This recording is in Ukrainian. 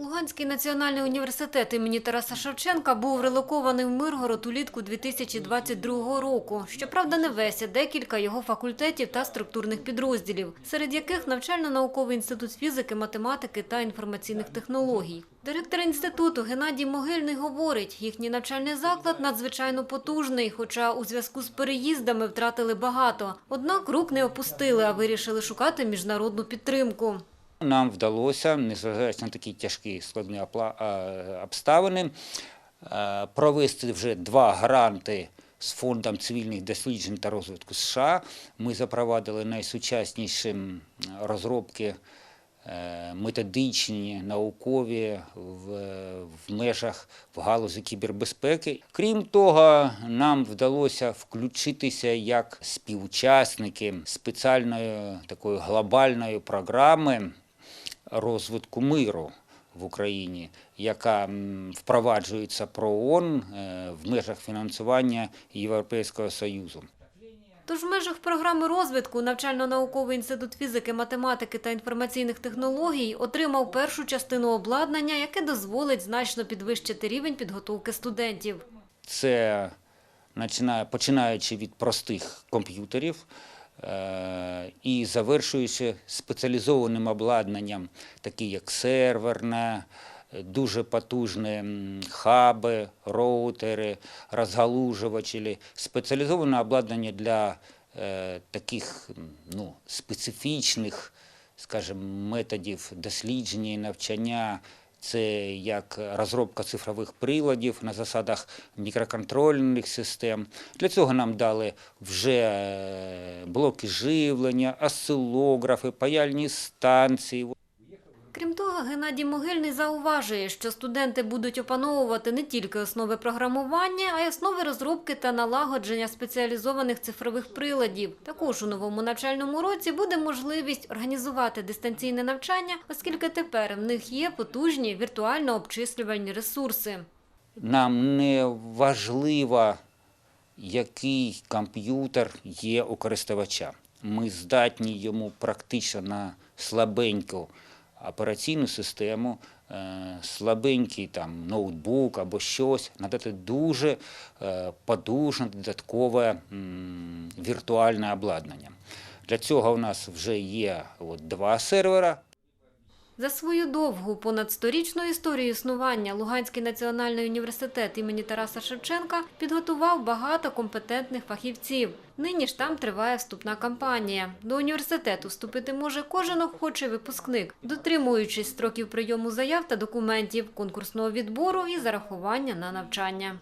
Луганський національний університет імені Тараса Шевченка був релокований в Миргород улітку 2022 року. Щоправда, не весь, а декілька його факультетів та структурних підрозділів, серед яких навчально-науковий інститут фізики, математики та інформаційних технологій. Директор інституту Геннадій Могильний говорить, їхній навчальний заклад надзвичайно потужний, хоча у зв'язку з переїздами втратили багато. Однак рук не опустили, а вирішили шукати міжнародну підтримку. Нам вдалося, незважаючи на такі тяжкі складні е, обставини, е, провести вже два гранти з фондом цивільних досліджень та розвитку США. Ми запровадили найсучасніші розробки е, методичні, наукові в, в межах в галузі кібербезпеки. Крім того, нам вдалося включитися як співучасники спеціальної такої глобальної програми розвитку миру в Україні, яка впроваджується ПРООН е, в межах фінансування Європейського Союзу. Тож в межах програми розвитку навчально-науковий інститут фізики, математики та інформаційних технологій отримав першу частину обладнання, яке дозволить значно підвищити рівень підготовки студентів. Це починаючи від простих комп'ютерів і завершуючи спеціалізованим обладнанням, такі як серверне, е, дуже потужні хаби, роутери, розгалужувачі, спеціалізоване обладнання для е, таких ну, специфічних, скажімо, методів дослідження і навчання. Це як розробка цифрових приладів на засадах мікроконтрольних систем. Для цього нам дали вже е, блоки живлення, осцилографи, паяльні станції. Крім того, Геннадій Могильний зауважує, що студенти будуть опановувати не тільки основи програмування, а й основи розробки та налагодження спеціалізованих цифрових приладів. Також у новому навчальному році буде можливість організувати дистанційне навчання, оскільки тепер в них є потужні віртуально обчислювальні ресурси. Нам не важливо, який комп'ютер є у користувача. Ми здатні йому практично на слабеньку операційну систему, е, слабенький там, ноутбук або щось, надати дуже е, подужне додаткове віртуальне обладнання. Для цього у нас вже є от, два сервера, За свою довгу понад сторічну історію існування Луганський національний університет імені Тараса Шевченка підготував багато компетентних фахівців. Нині ж там триває вступна кампанія. До університету вступити може кожен охочий випускник, дотримуючись строків прийому заяв та документів, конкурсного відбору і зарахування на навчання.